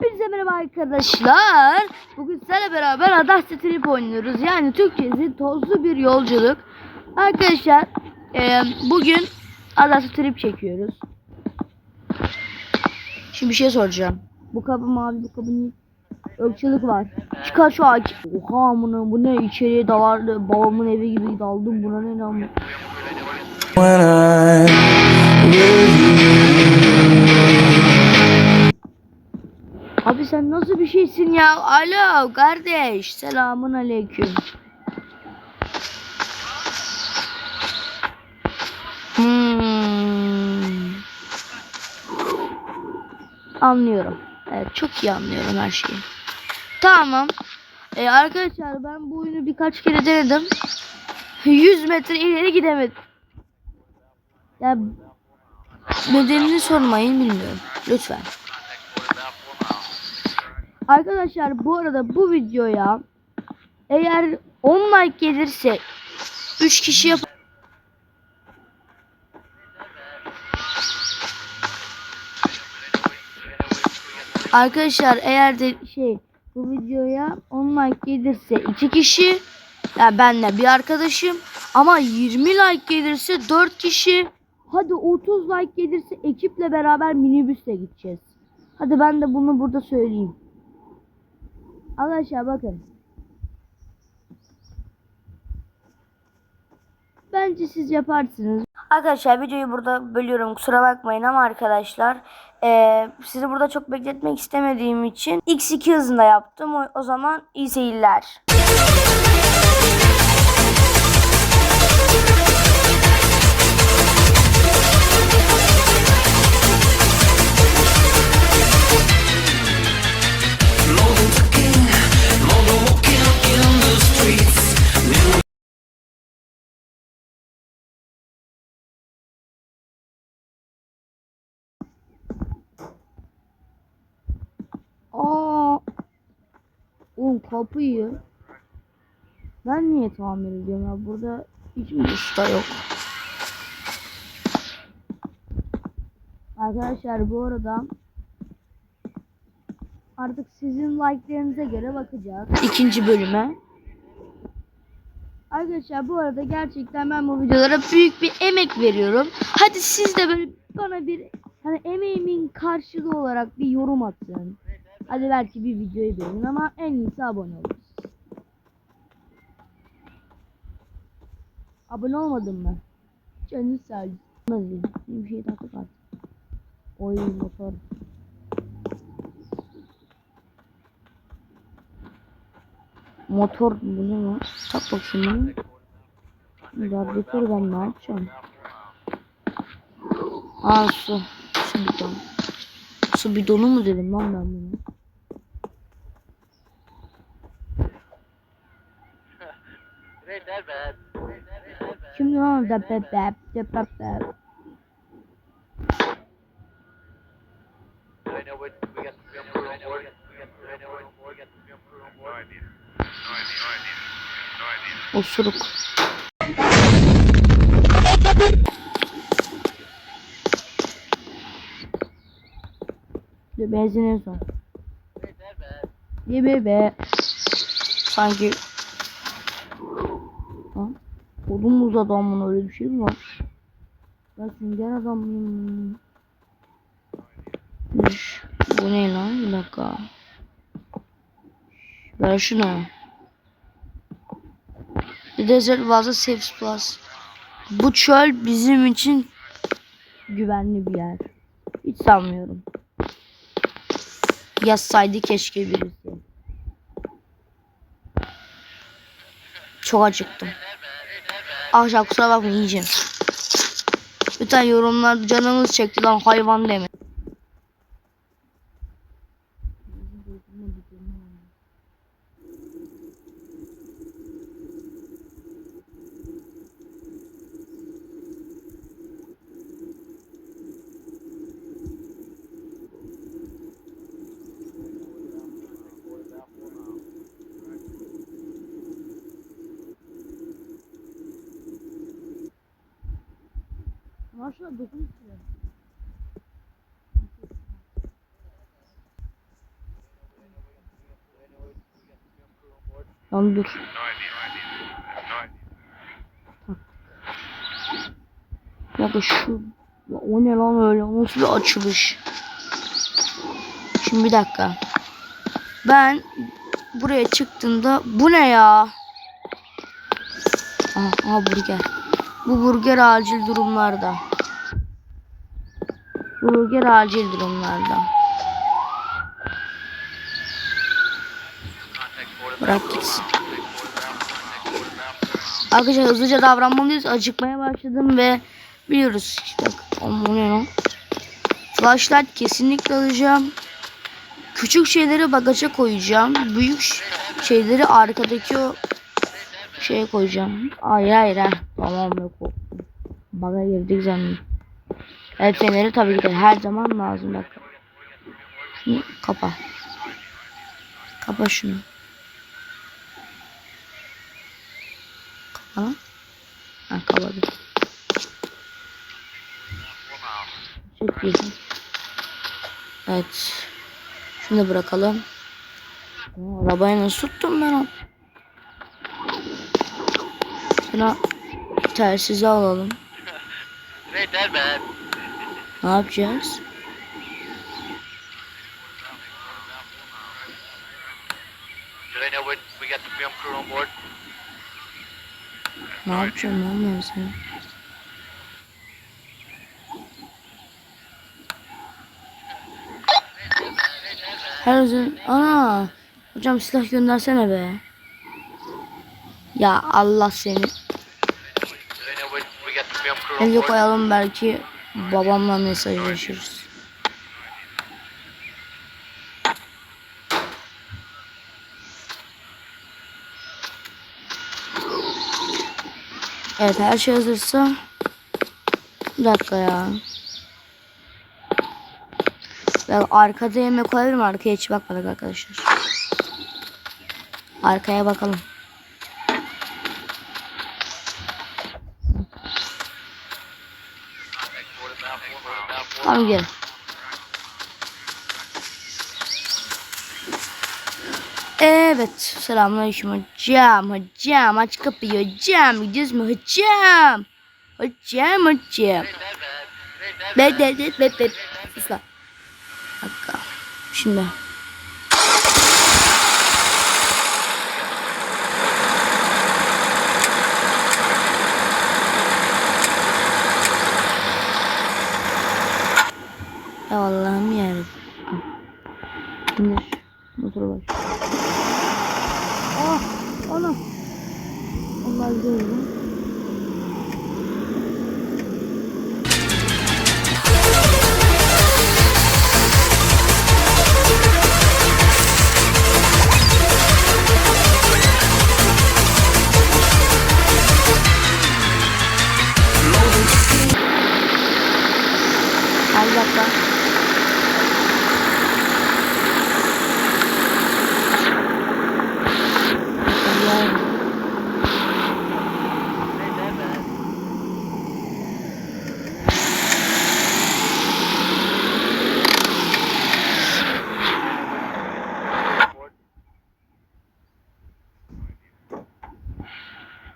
Hepinize merhaba arkadaşlar. Bugün sizlerle beraber Adasya Trip oynuyoruz. Yani Türkçesi tozlu bir yolculuk. Arkadaşlar e, bugün Adasya Trip çekiyoruz. Şimdi bir şey soracağım. Bu kabı mavi bu kabı niye? Irkçılık var. Çıkar şu ağaç. Oha amına bu ne içeriye dalardı. Babamın evi gibi daldım buna ne lan? Abi sen nasıl bir şeysin ya? Alo kardeş. Selamun aleyküm. Hmm. Anlıyorum. Evet çok iyi anlıyorum her şeyi. Tamam. Ee, arkadaşlar ben bu oyunu birkaç kere denedim. 100 metre ileri gidemedim. Ya nedenini sormayın bilmiyorum. Lütfen. Arkadaşlar bu arada bu videoya eğer 10 like gelirse 3 kişi yap Arkadaşlar eğer de şey bu videoya 10 like gelirse 2 kişi yani benle bir arkadaşım ama 20 like gelirse 4 kişi hadi 30 like gelirse ekiple beraber minibüsle gideceğiz. Hadi ben de bunu burada söyleyeyim. Arkadaşlar bakın. Bence siz yaparsınız. Arkadaşlar videoyu burada bölüyorum kusura bakmayın ama arkadaşlar eee, sizi burada çok bekletmek istemediğim için x2 hızında yaptım. O, o zaman iyi seyirler. Kapıyı. Ben niye tamir ediyorum ya? Burada hiçbir usta yok. Arkadaşlar bu arada artık sizin like'larınıza göre bakacağız. İkinci bölüme. Arkadaşlar bu arada gerçekten ben bu videolara büyük bir emek veriyorum. Hadi siz de böyle bana bir hani emeğimin karşılığı olarak bir yorum atın. Hadi belki bir videoyu beğenin ama en iyisi abone olun. Abone olmadın mı? Olsun. Nasıl? Bir şey taktık artık. Oy motor. Motor bu ne lan? Tak bakayım bunu. Radyatör ben ne yapacağım? Aa su. Su bidonu. Su bidonu mu dedim lan ben bunu? Lan orada bebep bebep. Osuruk. Benzin en son. Bir bebe. Sanki? Kolum uzadı amına öyle bir şey mi var? Ben sünger adam mıyım? Üş, Bu ne lan? Bir dakika. Ver şunu. The desert was a safe place. Bu çöl bizim için güvenli bir yer. Hiç sanmıyorum. Yazsaydı keşke birisi. Çok acıktım. Akşam kusura bakmayın yiyeceğim. Lütfen yorumlarda canımız çekti lan hayvan deme. Baksana dokun içine. Dur. Ya da şu o ne lan öyle nasıl bir açılış. Şimdi bir dakika. Ben buraya çıktığımda bu ne ya? Aha burger. Bu burger acil durumlarda. Bu burger acil durumlarda Bırak gitsin Arkadaşlar hızlıca davranmalıyız. Acıkmaya başladım ve biliyoruz. İşte bak ama o ne lan? Flashlight kesinlikle alacağım. Küçük şeyleri bagaja koyacağım. Büyük şeyleri arkadaki o şeye koyacağım. Hayır hayır ha. Tamam yok. Baga girdik zannediyorum. El feneri tabii ki her zaman lazım. Bak. Şunu kapa. Kapa şunu. Kapa lan. Ha kapadı. Çok iyi. Evet. Şunu da bırakalım. Arabayı nasıl tuttum ben o? Şuna telsizi alalım. Right there, man. Ne yapacağız? Ne yapacağım lan ben? Her gün... Ana! Hocam silah göndersene be. Ya Allah seni. Did I know when we got the film crew on Elde board? koyalım belki babamla mesajlaşırız. Evet her şey hazırsa bir dakika ya. Ben arkada yemek koyabilirim arkaya hiç bakmadık arkadaşlar. Arkaya bakalım. Tamam gel. Evet. Selamünaleyküm hocam. Hocam aç kapıyı hocam. Gidiyoruz mu hocam? Hocam hocam. Be be be be be. Sus lan. Dakika. Şimdi.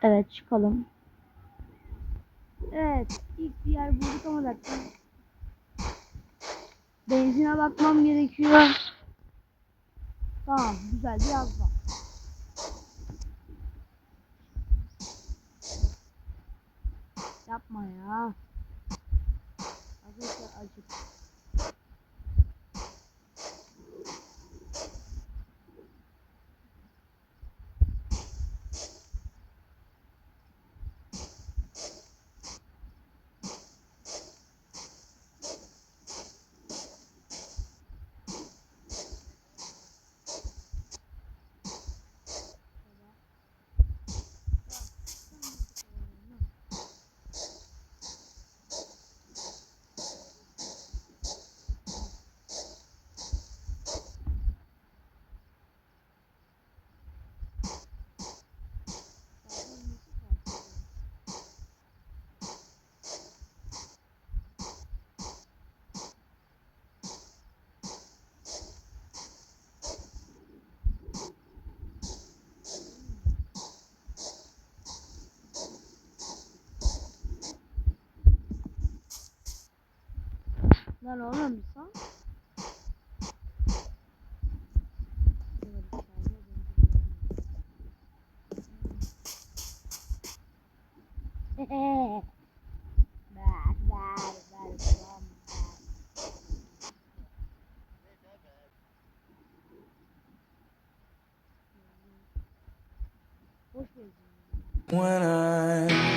Evet çıkalım. Evet ilk bir yer bulduk ama dakika. Benzine bakmam gerekiyor. Tamam güzel biraz var. Yapma ya. Arkadaşlar acık. Lan oğlum bir sal. Ver ver ver tamam ver. Boş ver. When I